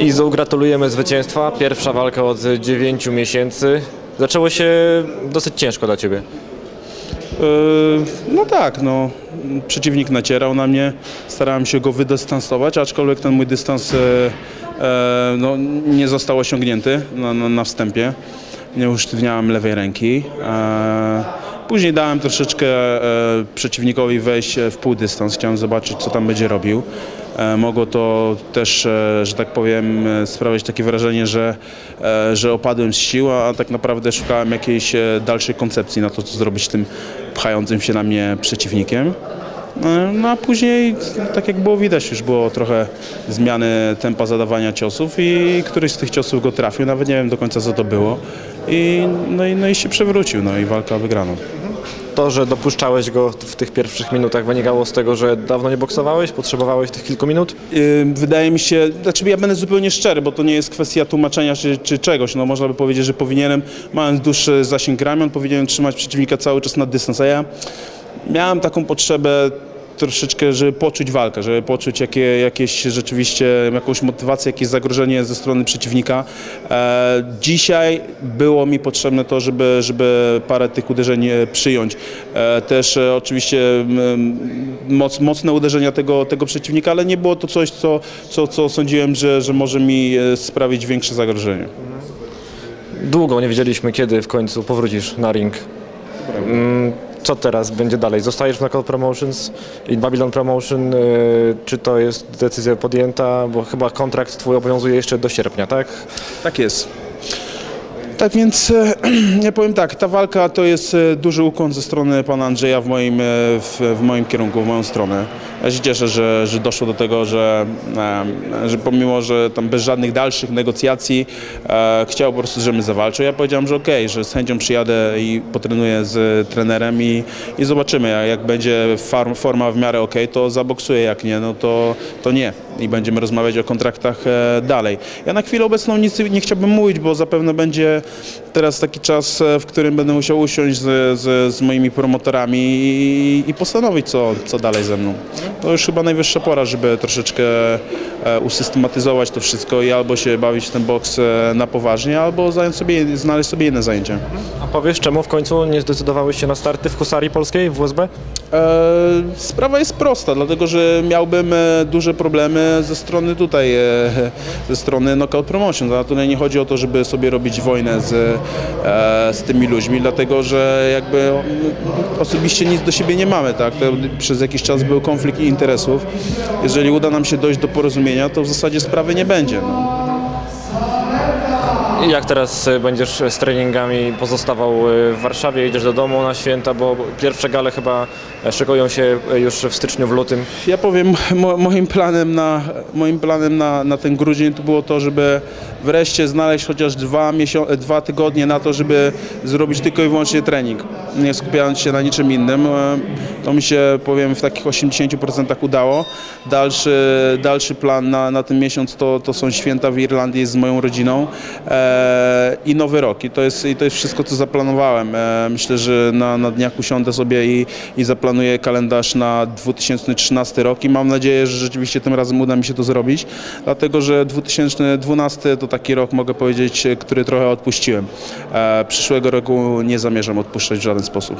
Izu, gratulujemy zwycięstwa. Pierwsza walka od 9 miesięcy. Zaczęło się dosyć ciężko dla Ciebie. Yy, No tak, no. Przeciwnik nacierał na mnie, starałem się go wydystansować, aczkolwiek ten mój dystans e, e, no, nie został osiągnięty na, na, na wstępie. Nie usztywniałem lewej ręki. Później dałem troszeczkę przeciwnikowi wejść w pół dystans, chciałem zobaczyć co tam będzie robił. E, Mogło to też, e, że tak powiem, e, sprawiać takie wrażenie, że, że opadłem z sił, a tak naprawdę szukałem jakiejś dalszej koncepcji na to, co zrobić z tym pchającym się na mnie przeciwnikiem. No a później, tak jak było widać, już było trochę zmiany tempa zadawania ciosów i któryś z tych ciosów go trafił, nawet nie wiem do końca co to było. I, no, i, no i się przewrócił, no i walka wygrana. To, że dopuszczałeś go w tych pierwszych minutach wynikało z tego, że dawno nie boksowałeś, potrzebowałeś tych kilku minut? Wydaje mi się, znaczy ja będę zupełnie szczery, bo to nie jest kwestia tłumaczenia czy, czy czegoś. No można by powiedzieć, że powinienem, mając dłuższy zasięg ramion, powinienem trzymać przeciwnika cały czas na dystans, a ja miałem taką potrzebę troszeczkę, żeby poczuć walkę, żeby poczuć jakie, jakieś rzeczywiście, jakąś motywację, jakieś zagrożenie ze strony przeciwnika. E, dzisiaj było mi potrzebne to, żeby, żeby parę tych uderzeń e, przyjąć. E, też e, oczywiście mm, moc, mocne uderzenia tego, tego przeciwnika, ale nie było to coś, co, co, co sądziłem, że, że może mi e, sprawić większe zagrożenie. Długo nie wiedzieliśmy, kiedy w końcu powrócisz na ring. Co teraz będzie dalej? Zostajesz w Knockout Promotions i Babylon Promotion? y, Czy to jest decyzja podjęta? Bo chyba kontrakt twój obowiązuje jeszcze do sierpnia, tak? Tak jest. Tak więc e, ja powiem tak, ta walka to jest e, duży ukłon ze strony pana Andrzeja w moim, e, w, w moim kierunku, w moją stronę. Ja się cieszę, że, że doszło do tego, że, e, że pomimo, że tam bez żadnych dalszych negocjacji e, chciał po prostu, żebym zawalczył. Ja powiedziałem, że okej, że z chęcią przyjadę i potrenuję z trenerem i, i zobaczymy. Jak, będzie forma w miarę okej, to zaboksuję, jak nie, no to, to nie. I będziemy rozmawiać o kontraktach e, dalej. Ja na chwilę obecną nic nie chciałbym mówić, bo zapewne będzie teraz taki czas, e, w którym będę musiał usiąść z, z, z moimi promotorami i, i postanowić, co, co dalej ze mną. To już chyba najwyższa pora, żeby troszeczkę e, usystematyzować to wszystko i albo się bawić w ten boks e, na poważnie, albo zająć sobie, znaleźć sobie inne zajęcie. A powiesz, czemu w końcu nie zdecydowałeś się na starty w Husarii Polskiej, w WSB? Sprawa jest prosta, dlatego że miałbym duże problemy ze strony tutaj, ze strony Knockout Promotion. A tutaj nie chodzi o to, żeby sobie robić wojnę z, e, z tymi ludźmi, dlatego że jakby osobiście nic do siebie nie mamy, tak? To przez jakiś czas był konflikt interesów. Jeżeli uda nam się dojść do porozumienia, to w zasadzie sprawy nie będzie. No. Jak teraz y, będziesz z treningami pozostawał y, w Warszawie, idziesz do domu na święta, bo pierwsze gale chyba e, szykują się już w styczniu, w lutym. Ja powiem, mo, moim planem, na, moim planem na, na ten grudzień to było to, żeby wreszcie znaleźć chociaż dwa, miesią- dwa tygodnie na to, żeby zrobić tylko i wyłącznie trening, nie skupiając się na niczym innym. E, To mi się, powiem, w takich 80% udało. Dalszy, dalszy plan na, na ten miesiąc to, to są święta w Irlandii z moją rodziną e, i Nowy Rok. I to jest, i to jest wszystko, co zaplanowałem. E, myślę, że na, na dniach usiądę sobie i, i zaplanuję kalendarz na 2013 rok i mam nadzieję, że rzeczywiście tym razem uda mi się to zrobić, dlatego że 2012 to taki rok, mogę powiedzieć, który trochę odpuściłem. E, przyszłego roku nie zamierzam odpuszczać w żaden sposób.